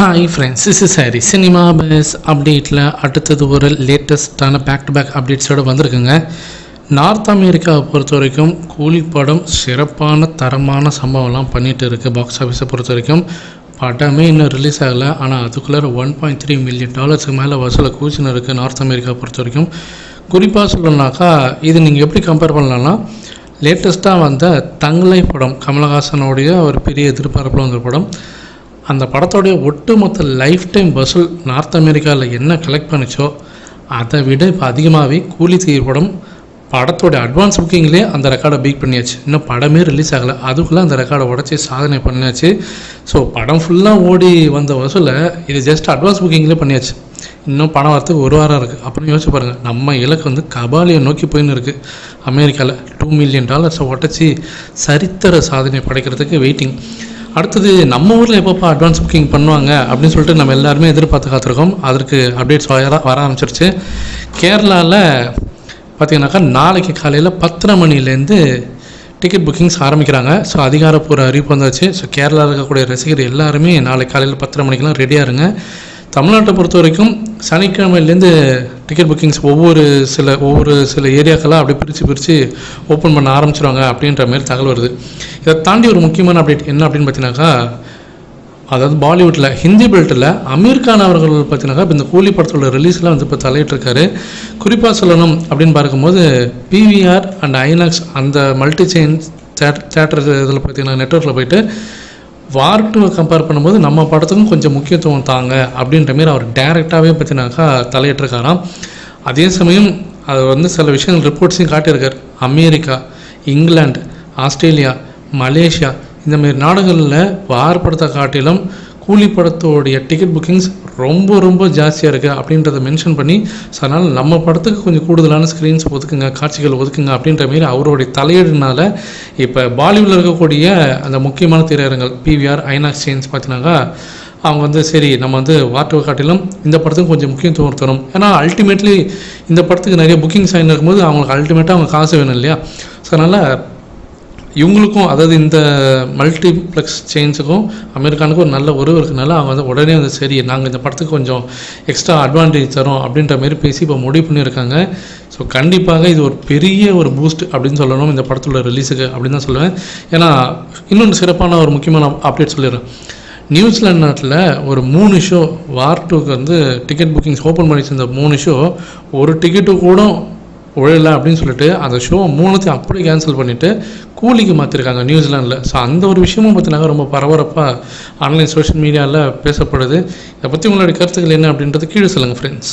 Hi friends is is sorry cinema base அப்டேட்டில் அடுத்தது ஒரு லேட்டஸ்டான பேக் டு பேக் அப்டேட்ஸோடு வந்திருக்குங்க. நார்த் அமெரிக்காவை பொறுத்த வரைக்கும் கூலி படம் சிறப்பான தரமான சம்பவம்லாம் பண்ணிகிட்டு இருக்குது பாக்ஸ் ஆஃபீஸை பொறுத்த வரைக்கும் படமே இன்னும் ரிலீஸ் ஆகலை. ஆனால் அதுக்குள்ளே ஒன் பாயிண்ட் த்ரீ மில்லியன் டாலர்ஸுக்கு மேலே வசூலை கூச்சின்னு இருக்குது நார்த் அமெரிக்கா பொறுத்த வரைக்கும் குறிப்பாக சொல்லணும்னாக்கா இது நீங்கள் எப்படி கம்பேர் பண்ணலாம்னா லேட்டஸ்ட்டாக வந்த தங்களை படம் கமலஹாசனுடைய ஒரு பெரிய எதிர்பார்ப்பில் வந்த படம். அந்த படத்தோடைய ஒட்டுமொத்த லைஃப் டைம் வசூல் நார்த் அமெரிக்காவில் என்ன கலெக்ட் பண்ணுச்சோ அதை விட இப்போ அதிகமாகவே கூலி தீர் படம் படத்தோட அட்வான்ஸ் புக்கிங்லேயே அந்த ரெக்கார்டை பீட் பண்ணியாச்சு. இன்னும் படமே ரிலீஸ் ஆகலை. அதுக்குள்ளே அந்த ரெக்கார்டை உடச்சி சாதனை பண்ணியாச்சு. ஸோ படம் ஃபுல்லாக ஓடி வந்த வசூலை இது ஜஸ்ட் அட்வான்ஸ் புக்கிங்லேயே பண்ணியாச்சு. இன்னும் பணம் வரத்துக்கு ஒரு வாரம் இருக்குது அப்புறம் யோசிச்சு பாருங்கள் நம்ம இலக்கு வந்து கபாலியை நோக்கி போயின்னு இருக்குது அமெரிக்காவில் டூ மில்லியன் டாலர்ஸை உடச்சி சரித்திர சாதனை படைக்கிறதுக்கு வெயிட்டிங் அடுத்தது நம்ம ஊரில் எப்பப்போ அட்வான்ஸ் புக்கிங் பண்ணுவாங்க அப்படின்னு சொல்லிட்டு நம்ம எல்லாருமே எதிர்பார்த்து காத்திருக்கோம். அதற்கு அப்டேட்ஸ் வர வர ஆரம்பிச்சிருச்சு. கேரளாவில் பார்த்தீங்கன்னாக்கா நாளைக்கு காலையில் பத்தரை மணிலேருந்து டிக்கெட் புக்கிங்ஸ் ஆரம்பிக்கிறாங்க. ஸோ அதிகாரப்பூர்வ அறிவிப்பு வந்தாச்சு. ஸோ கேரளாவில் இருக்கக்கூடிய ரசிகர் எல்லாருமே நாளைக்கு காலையில் பத்தரை மணிக்கெலாம் ரெடியாக இருங்க. தமிழ்நாட்டை பொறுத்த வரைக்கும் சனிக்கிழமையிலேருந்து டிக்கெட் புக்கிங்ஸ் ஒவ்வொரு சில ஒவ்வொரு சில ஏரியாக்கெல்லாம் அப்படி பிரித்து பிரித்து ஓப்பன் பண்ண ஆரம்பிச்சிருவாங்க அப்படின்ற மாதிரி தகவல் வருது. இதை தாண்டி ஒரு முக்கியமான அப்டேட் என்ன அப்படின்னு பார்த்தீங்கன்னாக்கா அதாவது பாலிவுட்டில் ஹிந்தி பெல்ட்டில் அமீர் கான் அவர்கள் பார்த்தீங்கன்னாக்கா இப்போ இந்த கூலி படத்தோட ரிலீஸ்லாம் வந்து இப்போ தலையிட்டிருக்காரு. குறிப்பாக சொல்லணும் அப்படின்னு பார்க்கும்போது பிவிஆர் அண்ட் ஐநாக்ஸ் அந்த மல்டி செயின் தேட்டர் இதில் பார்த்தீங்கன்னா நெட்ஒர்க்கில் போயிட்டு வார் டூவை கம்பேர் பண்ணும்போது நம்ம படத்துக்கும் கொஞ்சம் முக்கியத்துவம் தாங்க அப்படின்ற மாரி அவர் டைரெக்டாகவே பார்த்தினாக்கா தலையிட்டிருக்காராம். அதே சமயம் அது வந்து சில விஷயங்கள் ரிப்போர்ட்ஸையும் காட்டியிருக்கார். அமெரிக்கா இங்கிலாந்து ஆஸ்திரேலியா மலேசியா இந்தமாரி நாடுகளில் வார் படத்தை காட்டிலும் கூலி படத்தோடைய டிக்கெட் புக்கிங்ஸ் ரொம்ப ரொம்ப ஜாஸ்தியாக இருக்குது அப்படின்றத மென்ஷன் பண்ணி ஸோ அதனால் நம்ம படத்துக்கு கொஞ்சம் கூடுதலான ஸ்க்ரீன்ஸ் ஒதுக்குங்க காட்சிகள் ஒதுக்குங்க அப்படின்ற மாரி அவருடைய தலையீடுனால இப்போ பாலிவுட்டில் இருக்கக்கூடிய அந்த முக்கியமான திரையரங்கள் பிவிஆர் ஐநாக்ஸ் சேன்ஸ் பார்த்தீங்கன்னாக்கா அவங்க வந்து சரி நம்ம வந்து வாட்டர் காட்டிலும் இந்த படத்துக்கு கொஞ்சம் முக்கியத்துவம் தரும் ஏன்னா அல்டிமேட்லி இந்த படத்துக்கு நிறைய புக்கிங் சைன் இருக்கும்போது அவங்களுக்கு அல்டிமேட்டாக அவங்க காசு வேணும் இல்லையா? ஸோ அதனால் இவங்களுக்கும் அதாவது இந்த மல்டிப்ளெக்ஸ் செயின்ஸுக்கும் அமெரிக்கானுக்கும் ஒரு நல்ல உறவு இருக்கனால அவங்க வந்து உடனே வந்து சரி நாங்கள் இந்த படத்துக்கு கொஞ்சம் எக்ஸ்ட்ரா அட்வான்டேஜ் தரோம் அப்படின்ற மாரி பேசி இப்போ முடிவு பண்ணியிருக்காங்க. ஸோ கண்டிப்பாக இது ஒரு பெரிய ஒரு பூஸ்ட் அப்படின்னு சொல்லணும் இந்த படத்தோட ரிலீஸுக்கு அப்படின்னு தான் சொல்லுவேன். ஏன்னா இன்னொன்று சிறப்பான ஒரு முக்கியமான அப்டேட் சொல்லிடுறேன். நியூசிலாந்து நாட்டில் ஒரு மூணு ஷோ வார் டூக்கு வந்து டிக்கெட் புக்கிங்ஸ் ஓப்பன் பண்ணி வச்சிருந்த மூணு ஷோ ஒரு டிக்கெட்டு கூட உழல அப்படின்னு சொல்லிட்டு அந்த ஷோ மூணுத்தையும் அப்படியே கேன்சல் பண்ணிவிட்டு கூலிக்கு மாற்றிருக்காங்க நியூசிலாண்டில் ஸோ அந்த ஒரு விஷயமும் பார்த்தீங்கன்னா ரொம்ப பரபரப்பாக ஆன்லைன் சோஷியல் மீடியாவில் பேசப்படுது. இதை பற்றி உங்களுடைய கருத்துக்கள் என்ன அப்படின்றது கீழே சொல்லுங்கள் ஃப்ரெண்ட்ஸ்